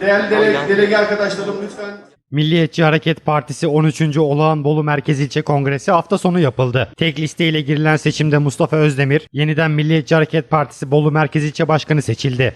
Değerli dele- delege arkadaşlarım lütfen Milliyetçi Hareket Partisi 13. Olağan Bolu Merkez İlçe Kongresi hafta sonu yapıldı. Tek listeyle girilen seçimde Mustafa Özdemir yeniden Milliyetçi Hareket Partisi Bolu Merkez İlçe Başkanı seçildi.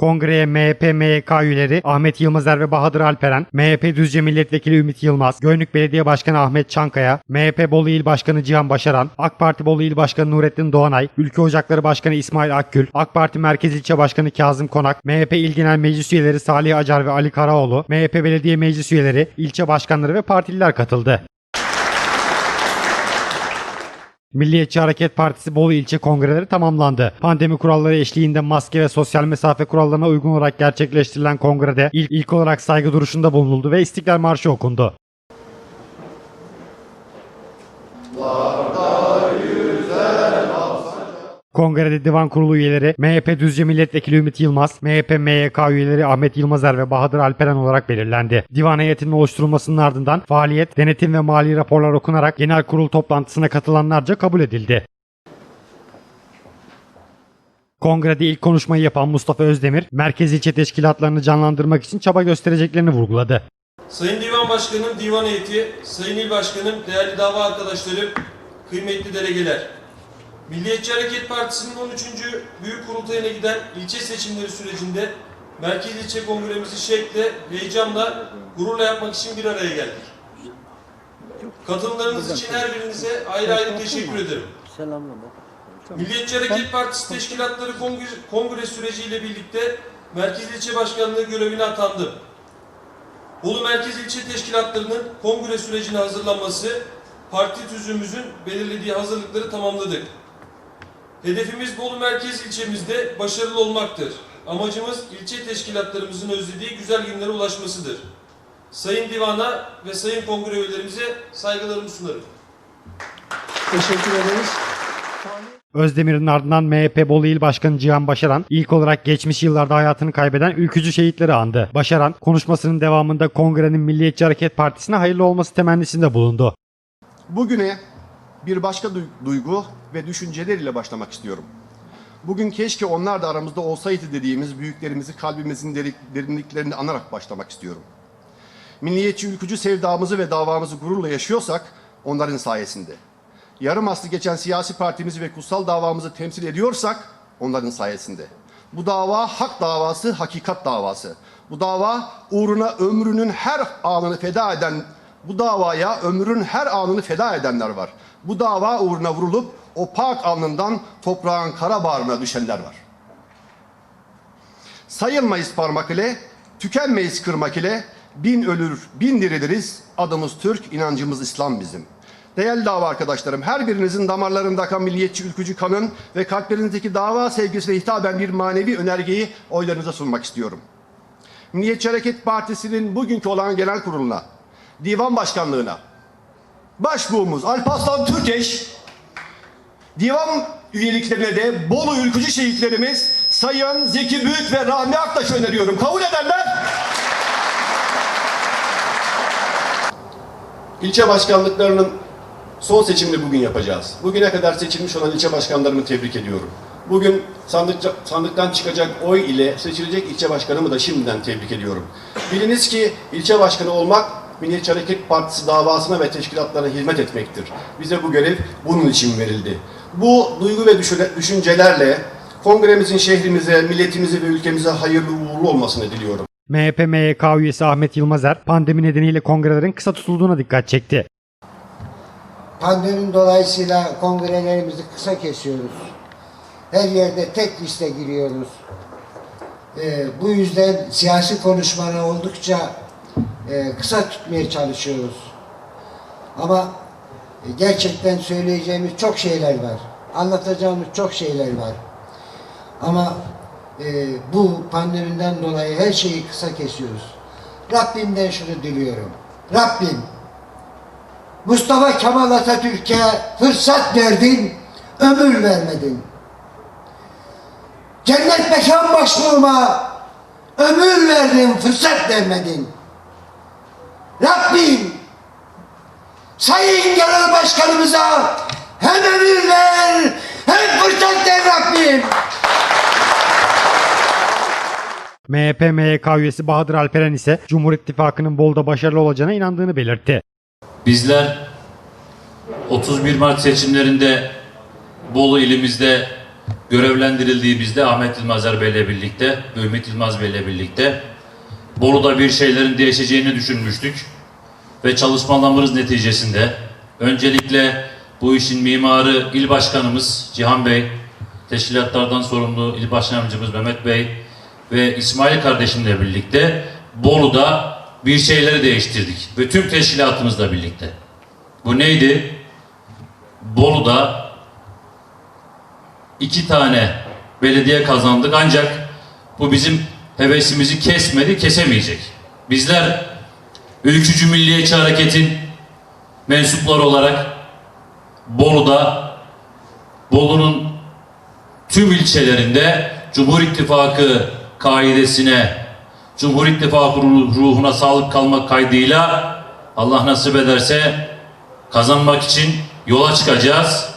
Kongreye MHP MYK üyeleri Ahmet Yılmazer ve Bahadır Alperen, MHP Düzce Milletvekili Ümit Yılmaz, Göynük Belediye Başkanı Ahmet Çankaya, MHP Bolu İl Başkanı Cihan Başaran, AK Parti Bolu İl Başkanı Nurettin Doğanay, Ülke Ocakları Başkanı İsmail Akgül, AK Parti Merkez İlçe Başkanı Kazım Konak, MHP İl Genel Meclis Üyeleri Salih Acar ve Ali Karaoğlu, MHP Belediye Meclis Üyeleri, ilçe başkanları ve partililer katıldı. Milliyetçi Hareket Partisi Bolu ilçe kongreleri tamamlandı. Pandemi kuralları eşliğinde maske ve sosyal mesafe kurallarına uygun olarak gerçekleştirilen kongrede ilk, ilk olarak saygı duruşunda bulunuldu ve İstiklal Marşı okundu. Kongrede divan kurulu üyeleri MHP Düzce Milletvekili Ümit Yılmaz, MHP MYK üyeleri Ahmet Yılmazer ve Bahadır Alperen olarak belirlendi. Divan heyetinin oluşturulmasının ardından faaliyet, denetim ve mali raporlar okunarak genel kurul toplantısına katılanlarca kabul edildi. Kongrede ilk konuşmayı yapan Mustafa Özdemir, merkez ilçe teşkilatlarını canlandırmak için çaba göstereceklerini vurguladı. Sayın Divan Başkanım, Divan Heyeti, Sayın İl Başkanım, değerli dava arkadaşlarım, kıymetli delegeler. Milliyetçi Hareket Partisi'nin 13. Büyük Kurultayı'na giden ilçe seçimleri sürecinde Merkez İlçe Kongremizi şevkle, heyecanla, gururla yapmak için bir araya geldik. Katılımlarınız için her birinize ayrı ayrı teşekkür ederim. Milliyetçi Hareket Partisi Teşkilatları Kongre, kongre süreciyle birlikte Merkez İlçe Başkanlığı görevine atandım. Bolu Merkez İlçe Teşkilatlarının kongre sürecine hazırlanması, parti tüzüğümüzün belirlediği hazırlıkları tamamladık. Hedefimiz Bolu Merkez ilçemizde başarılı olmaktır. Amacımız ilçe teşkilatlarımızın özlediği güzel günlere ulaşmasıdır. Sayın Divan'a ve Sayın Kongre üyelerimize saygılarımı sunarım. Teşekkür ederiz. Özdemir'in ardından MHP Bolu İl Başkanı Cihan Başaran ilk olarak geçmiş yıllarda hayatını kaybeden ülkücü şehitleri andı. Başaran konuşmasının devamında kongrenin Milliyetçi Hareket Partisi'ne hayırlı olması temennisinde bulundu. bugüne bir başka duy- duygu ve düşünceleriyle başlamak istiyorum. Bugün keşke onlar da aramızda olsaydı dediğimiz büyüklerimizi kalbimizin deri- derinliklerinde anarak başlamak istiyorum. Milliyetçi ülkücü sevdamızı ve davamızı gururla yaşıyorsak onların sayesinde. Yarım aslı geçen siyasi partimizi ve kutsal davamızı temsil ediyorsak onların sayesinde. Bu dava hak davası, hakikat davası. Bu dava uğruna ömrünün her anını feda eden, bu davaya ömrün her anını feda edenler var. Bu dava uğruna vurulup o pak alnından toprağın kara bağrına düşenler var. Sayılmayız parmak ile, tükenmeyiz kırmak ile, bin ölür, bin diriliriz, adımız Türk, inancımız İslam bizim. Değerli dava arkadaşlarım, her birinizin damarlarında akan milliyetçi ülkücü kanın ve kalplerinizdeki dava sevgisine hitaben bir manevi önergeyi oylarınıza sunmak istiyorum. Milliyetçi Hareket Partisi'nin bugünkü olan genel kuruluna, divan başkanlığına, başbuğumuz Alparslan Türkeş, Divan üyeliklerine de Bolu ülkücü şehitlerimiz Sayın Zeki Büyük ve Rahmi Aktaş öneriyorum. Kabul edenler? İlçe başkanlıklarının son seçimini bugün yapacağız. Bugüne kadar seçilmiş olan ilçe başkanlarımı tebrik ediyorum. Bugün sandık, sandıktan çıkacak oy ile seçilecek ilçe başkanımı da şimdiden tebrik ediyorum. Biliniz ki ilçe başkanı olmak Milliyetçi Hareket Partisi davasına ve teşkilatlarına hizmet etmektir. Bize bu görev bunun için verildi. Bu duygu ve düşüncelerle kongremizin şehrimize, milletimize ve ülkemize hayırlı uğurlu olmasını diliyorum. MHP MYK üyesi Ahmet Yılmazer pandemi nedeniyle kongrelerin kısa tutulduğuna dikkat çekti. Pandemi dolayısıyla kongrelerimizi kısa kesiyoruz. Her yerde tek liste giriyoruz. Ee, bu yüzden siyasi konuşmaları oldukça e, kısa tutmaya çalışıyoruz. Ama e, gerçekten söyleyeceğimiz çok şeyler var. Anlatacağımız çok şeyler var. Ama e, bu pandemiden dolayı her şeyi kısa kesiyoruz. Rabbimden şunu diliyorum. Rabbim Mustafa Kemal Atatürk'e fırsat verdin, ömür vermedin. Cennet mekan başbuğuma ömür verdin, fırsat vermedin. Rabbim, Sayın Genel Başkanımıza hem ömür ver, hem fırsat ver Rabbim. MHP MYK üyesi Bahadır Alperen ise Cumhur İttifakı'nın Bolu'da başarılı olacağına inandığını belirtti. Bizler 31 Mart seçimlerinde Bolu ilimizde görevlendirildiğimizde Ahmet Yılmazer Bey ile birlikte ve Ümit Yılmaz Bey ile birlikte Bolu'da bir şeylerin değişeceğini düşünmüştük. Ve çalışmalarımız neticesinde öncelikle bu işin mimarı il başkanımız Cihan Bey, teşkilatlardan sorumlu il başkanımız Mehmet Bey ve İsmail kardeşimle birlikte Bolu'da bir şeyleri değiştirdik ve tüm teşkilatımızla birlikte. Bu neydi? Bolu'da iki tane belediye kazandık ancak bu bizim hevesimizi kesmedi, kesemeyecek. Bizler Ülkücü Milliyetçi Hareket'in mensupları olarak Bolu'da Bolu'nun tüm ilçelerinde Cumhur İttifakı kaidesine, Cumhur İttifakı ruh- ruhuna sağlık kalmak kaydıyla Allah nasip ederse kazanmak için yola çıkacağız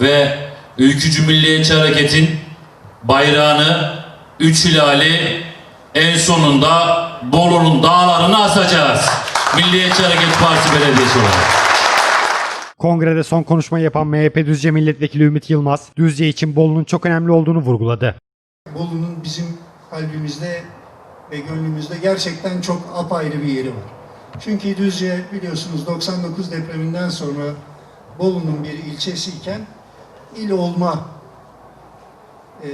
ve Ülkücü Milliyetçi Hareket'in bayrağını, üç hilali en sonunda Bolu'nun dağlarına asacağız. Milliyetçi Hareket Partisi Belediyesi olarak. Kongrede son konuşmayı yapan MHP Düzce Milletvekili Ümit Yılmaz, Düzce için Bolu'nun çok önemli olduğunu vurguladı. Bolu'nun bizim kalbimizde ve gönlümüzde gerçekten çok apayrı bir yeri var. Çünkü Düzce biliyorsunuz 99 depreminden sonra Bolu'nun bir ilçesiyken il olma eee,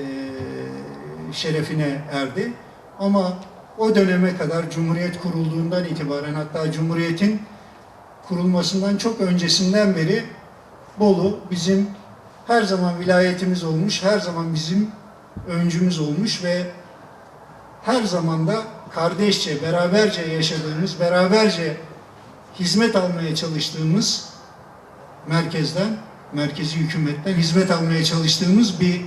şerefine erdi. Ama o döneme kadar Cumhuriyet kurulduğundan itibaren hatta Cumhuriyet'in kurulmasından çok öncesinden beri Bolu bizim her zaman vilayetimiz olmuş, her zaman bizim öncümüz olmuş ve her zaman da kardeşçe, beraberce yaşadığımız, beraberce hizmet almaya çalıştığımız merkezden, merkezi hükümetten hizmet almaya çalıştığımız bir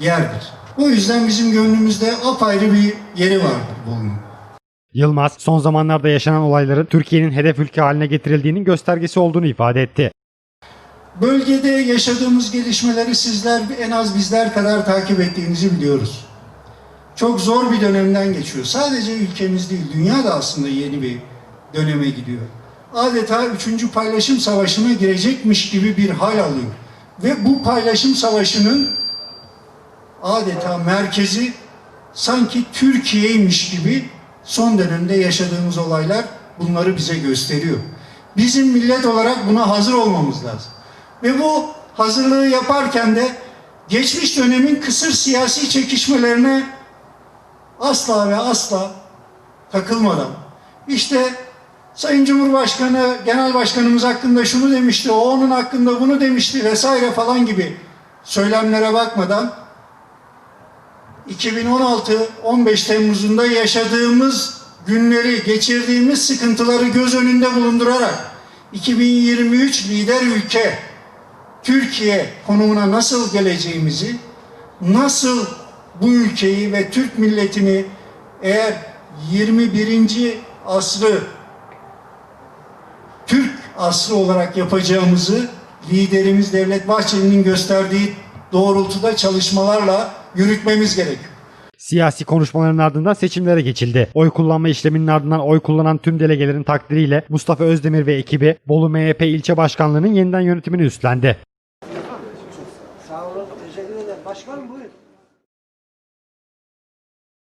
yerdir. O yüzden bizim gönlümüzde apayrı bir yeri vardır Bolu'nun. Yılmaz, son zamanlarda yaşanan olayların Türkiye'nin hedef ülke haline getirildiğinin göstergesi olduğunu ifade etti. Bölgede yaşadığımız gelişmeleri sizler en az bizler kadar takip ettiğinizi biliyoruz. Çok zor bir dönemden geçiyor. Sadece ülkemiz değil, dünya da aslında yeni bir döneme gidiyor. Adeta üçüncü paylaşım savaşına girecekmiş gibi bir hal alıyor. Ve bu paylaşım savaşının adeta merkezi sanki Türkiye'ymiş gibi son dönemde yaşadığımız olaylar bunları bize gösteriyor. Bizim millet olarak buna hazır olmamız lazım. Ve bu hazırlığı yaparken de geçmiş dönemin kısır siyasi çekişmelerine asla ve asla takılmadan işte Sayın Cumhurbaşkanı, Genel Başkanımız hakkında şunu demişti, o onun hakkında bunu demişti vesaire falan gibi söylemlere bakmadan 2016-15 Temmuz'unda yaşadığımız günleri, geçirdiğimiz sıkıntıları göz önünde bulundurarak 2023 lider ülke Türkiye konumuna nasıl geleceğimizi, nasıl bu ülkeyi ve Türk milletini eğer 21. asrı Türk asrı olarak yapacağımızı liderimiz Devlet Bahçeli'nin gösterdiği doğrultuda çalışmalarla yürütmemiz gerekiyor. Siyasi konuşmaların ardından seçimlere geçildi. Oy kullanma işleminin ardından oy kullanan tüm delegelerin takdiriyle Mustafa Özdemir ve ekibi Bolu MHP ilçe başkanlığının yeniden yönetimini üstlendi. Sağ olun, teşekkür ederim. Başkanım bu